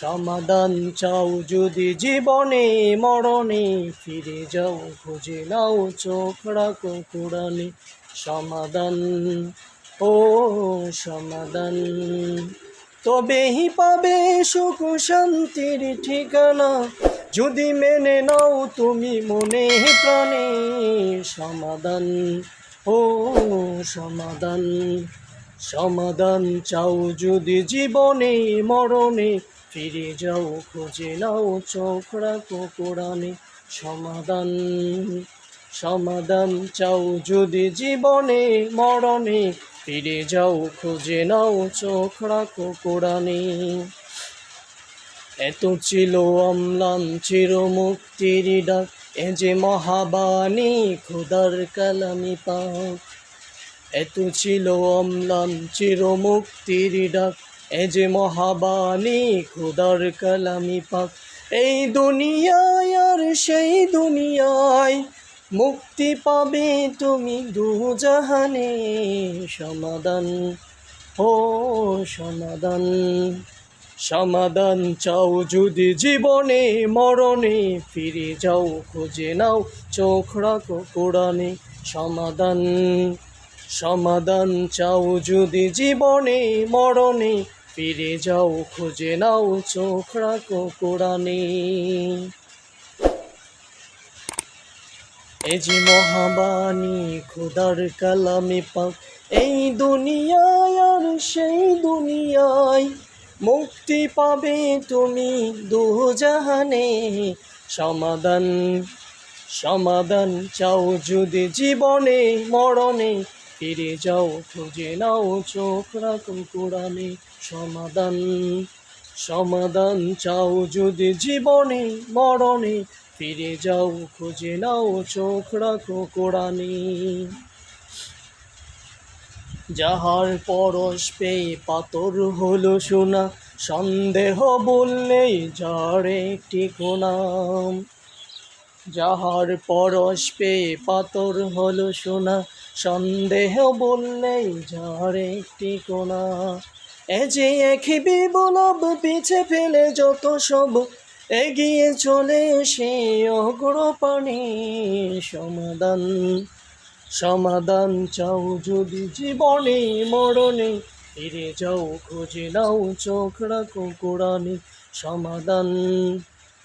সমাধান চাও যদি জীবনে, মরণে ফিরে যাও, খুঁজে নাও, চোখ রাখো সমাধান, ও সমাধান। তবেই পাবে সুখ শান্তির ঠিকানা। যদি মেনে নাও তুমি মনে প্রাণে, সমাধান, ও সমাধান। সমাধান চাও যদি জীবনে, মরণে ফিরে যাও, খুঁজে নাও চোখ রাখো সমাধান সমাধান চাও যদি জীবনে, মরণে। ফিরে যাও, খুঁজে নাও চোখ রাখো এত ছিল অম্লান চির মুক্তির ডাক, এ যে মহাবাণী খোদার কালামি পাক। এত ছিল অম্লান চির মুক্তির ডাক এ যে মহাবাণী, খোদার কালামি পাক। এই দুনিয়ায় আর সেই দুনিয়ায় মুক্তি পাবে তুমি দু জাহানে সমাধান, ও সমাধান সমাধান চাও যদি জীবনে, মরণে ফিরে যাও, খুঁজে নাও, চোখ রাখো কোরআনে। সমাধান সমাধান চাও যদি জীবনে, মরণে ফিরে যাও, খুঁজে নাও চোখ রাখো কোরআনে। এ যে মহাবাণী, খোদার কালামে পাক, এই দুনিয়ায় আর সেই দুনিয়ায় মুক্তি পাবে তুমি দু জাহানে সমাধান সমাধান চাও যদি জীবনে, মরণে ফিরে যাও খুঁজে নাও চোখ রাখো কোরআনে সমাধান সমাধান চাও যদি জীবনে, মরণে। ফিরে যাও, খুঁজে নাও, চোখ রাখো কোরআনে যাহার পরশ পেয়ে পাতর হলো শোনা সন্দেহ বললেই যার একটি কোনাম যাহার পরশ পেয়ে পাতর হলো শোনা সন্দেহ বললেই যার একটি কোনা। এ যে একই বিবলব পিছে ফেলে যত সব, এগিয়ে চলে সে অগ্রপাণি সমাধান সমাধান চাও যদি জীবনে মরণে, ফিরে যাও, খুঁজে নাও, চোখ রাখো কোরআনে সমাধান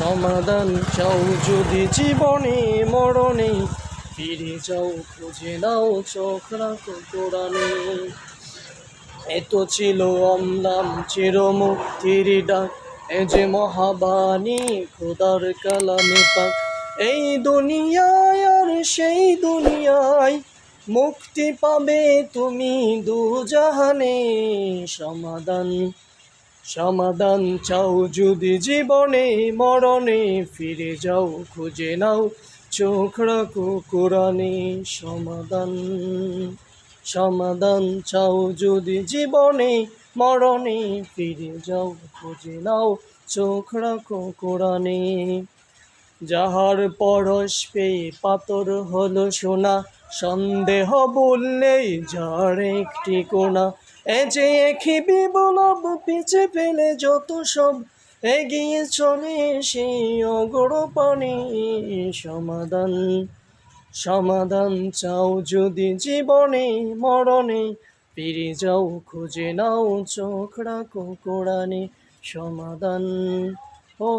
সমাধান চাও যদি জীবনে মরণে, ফিরে যাও, খুঁজে নাও চোখ রাখো কোরআনে। এত ছিল অম্লাম চির মুক্তির ডাক, এ যে মহাবাণী খোদার কালামে পাক। এই দুনিয়ায় আর সেই দুনিয়ায় মুক্তি পাবে তুমি দু জাহানে সমাধান। সমাধান চাও যদি জীবনে, মরণে ফিরে যাও, খুঁজে নাও চোখ রাখো কোরআনে সমাধান। সমাধান চাও যদি জীবনে, মরণে ফিরে যাও, খুঁজে নাও চোখ রাখো কোরআনে। যাহার পরশ পেয়ে পাতর হলো সোনা, সন্দেহ বললেই যার একটি কোনা এ যে একই বিবলব পিছে ফেলে যত সব এগিয়ে চলে সেই অগ্রপাণি সমাধান সমাধান চাও যদি জীবনে, মরণে ফিরে যাও, খুঁজে নাও চোখ রাখো কোরআনে সমাধান। ও